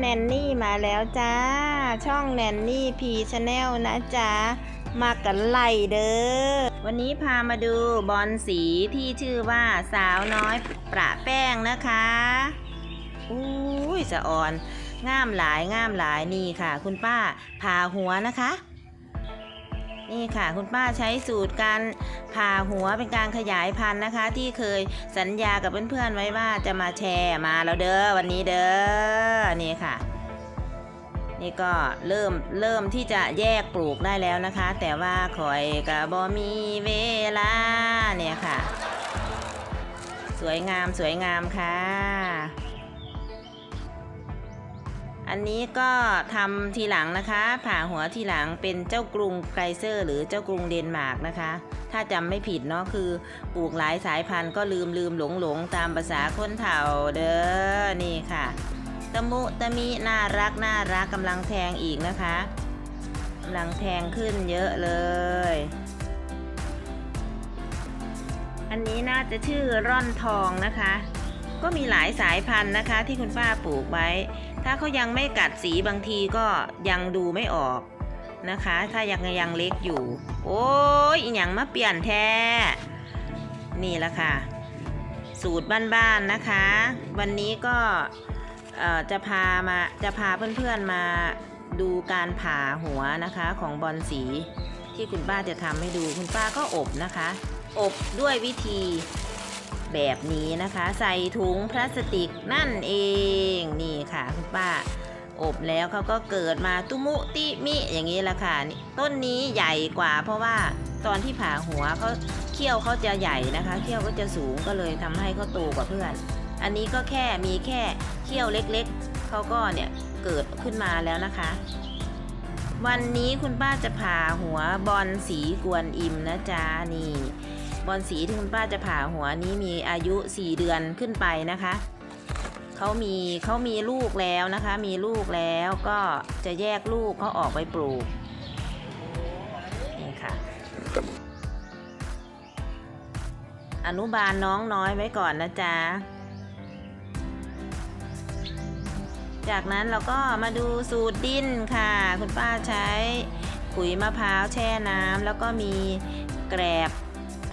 แนนนี่มาแล้วจ้า ช่องแนนนี่พีชแนลนะจ๊ะมากันไล่เด้อ วันนี้พามาดูบอลสีที่ชื่อว่าสาวน้อยประแป้งนะคะอุ้ยสะอ่อนงามหลายงามหลายนี่ค่ะ คุณป้าพาหัวนะคะ นี่ค่ะ คุณป้าใช้สูตรการผ่าหัวเป็นการขยายพันธุ์นะคะ ที่เคยสัญญากับเพื่อนๆไว้ว่าจะมาแชร์มาแล้วเด้อวันนี้เด้อนี่ค่ะ นี่ก็เริ่มเริ่มที่จะแยกปลูกได้แล้วนะคะ แต่ว่าคอยกับบอมีเวลาเนี่ยค่ะ สวยงามสวยงามค่ะ อันนี้ก็ทำทีหลังนะคะ ผ่าหัวทีหลังเป็นเจ้ากรุงไกรเซอร์ หรือเจ้ากรุงเดนมาร์กนะคะ ถ้าจำไม่ผิดเนาะคือปลูกหลายสายพันธุ์ก็ลืมลืมหลงหลงตามภาษาคนเฒ่าเด้อนี่ค่ะ ตะมุตะมิน่ารักน่ารักกำลังแทงอีกนะคะกำลังแทงขึ้นเยอะเลย อันนี้น่าจะชื่อร่อนทองนะคะ ก็มีหลายสายพันธุ์นะคะ ที่คุณป้าปลูกไว้ ถ้าเขายังไม่กัดสีบางทีก็ยังดูไม่ออกนะคะ ถ้ายังยังเล็กอยู่ โอ้ยอย่างมาเปลี่ยนแท้ นี่แหละค่ะ สูตรบ้านๆนะคะ วันนี้ก็จะพามาจะพาเพื่อนๆมาดูการผ่าหัวนะคะของบอลสีที่คุณป้าจะทำให้ดูคุณป้าก็อบนะคะ อบด้วยวิธี แบบนี้นะคะ ใส่ถุงพลาสติกนั่นเองนี่ค่ะคุณป้า อบแล้วเขาก็เกิดมาตุมุติมิอย่างนี้แหละค่ะต้นนี้ใหญ่กว่า เพราะว่าตอนที่ผ่าหัวเขาเขี้ยวเขาจะใหญ่นะคะเขี้ยวก็จะสูงก็เลยทำให้เขาโตกว่าเพื่อน อันนี้ก็แค่มีแค่เขี้ยวเล็กๆเขาก็เนี่ยเกิดขึ้นมาแล้วนะคะ วันนี้คุณป้าจะผ่าหัวบอลสีกวนอิมนะจ๊ะนี่ อลสีที่คุณป้าจะผ่าหัวนี้มีอายุ 4 เดือนขึ้นไปนะคะเขามีเขามีลูกแล้วนะคะ มีลูกแล้วก็จะแยกลูกเขาออกไปปลูกนี่ค่ะ อนุบาลน้องน้อยไว้ก่อนนะจ๊ะจากนั้นเราก็มาดูสูตรดินค่ะ คุณป้าใช้ขุยมะพร้าวแช่น้ำแล้วก็มีแกรบ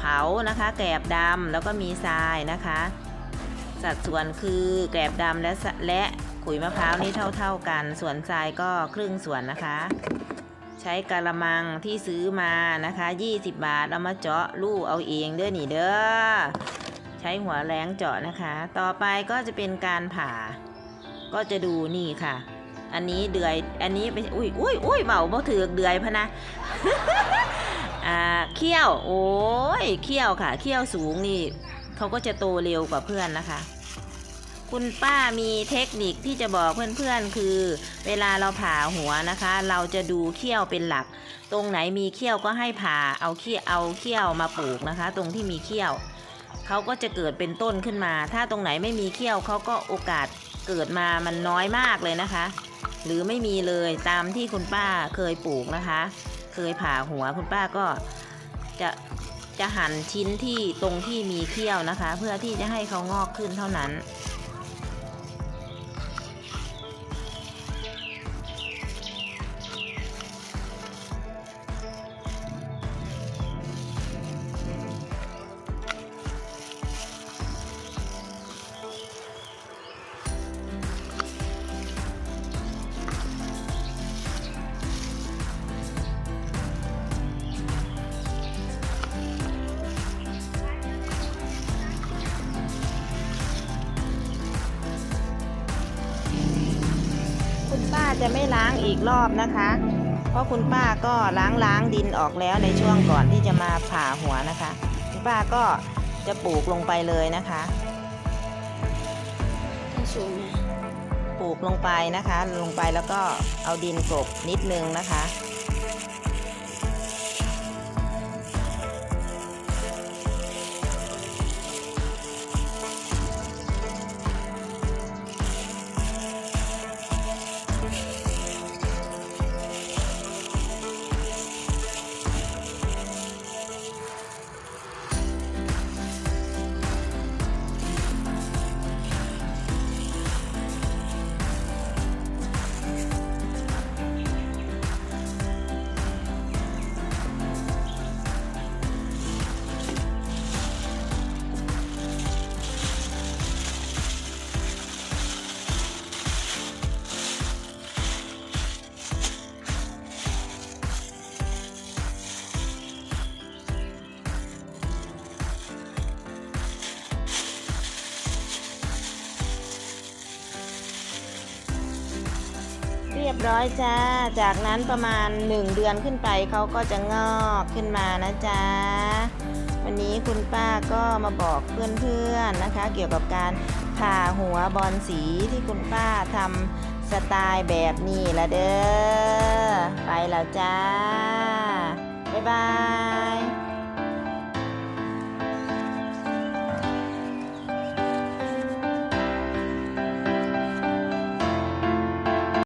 เผานะคะ แกรบดำแล้วก็มีทรายนะคะ สัดส่วนคือแกรบดำและและขุยมะพร้าวนี่เท่าๆกัน ส่วนทรายก็ครึ่งส่วนนะคะ ใช้กะละมังที่ซื้อมานะคะ 20 บาทเอามาเจาะลูกเอาเองเด้อนี่เด้อใช้หัวแรงเจาะนะคะ ต่อไปก็จะเป็นการผ่า ก็จะดูนี่ค่ะ อันนี้เดือย อันนี้เป็นอุ้ยอุ้ยอุ้ยเบาบ่ถือเดือยพะนะ อ่าเขี้ยว โอ้ยเขี้ยวค่ะ เขี้ยวสูงนี่เขาก็จะโตเร็วกว่าเพื่อนนะคะ คุณป้ามีเทคนิคที่จะบอกเพื่อนๆ คือ เวลาเราผ่าหัวนะคะ เราจะดูเขี้ยวเป็นหลัก ตรงไหนมีเขี้ยวก็ให้ผ่าเอาเขี้ยวเอาเขี้ยวมาปลูกนะคะ ตรงที่มีเขี้ยวเขาก็จะเกิดเป็นต้นขึ้นมา ถ้าตรงไหนไม่มีเขี้ยวเขาก็โอกาสเกิดมามันน้อยมากเลยนะคะ หรือไม่มีเลยตามที่คุณป้าเคยปลูกนะคะ เคยผ่าหัวคุณป้าก็จะจะหั่นชิ้นที่ตรงที่มีเขี้ยวนะคะ เพื่อที่จะให้เขางอกขึ้นเท่านั้น จะไม่ล้างอีกรอบนะคะ เพราะคุณป้าก็ล้างล้างดินออกแล้วในช่วงก่อนที่จะมาผ่าหัวนะคะ คุณป้าก็จะปลูกลงไปเลยนะคะสูงนะปลูกลงไปนะคะ ลงไปแล้วก็เอาดินกลบนิดนึงนะคะ รียบร้อยจ้า จากนั้นประมาณ 1 เดือนขึ้นไปเขาก็จะงอกขึ้นมานะจ๊ะ วันนี้คุณป้าก็มาบอกเพื่อนๆนะคะ เกี่ยวกับการผ่าหัวบอลสีที่คุณป้าทำสไตล์แบบนี้ละเด้อ ไปแล้วจ้า บ๊ายบาย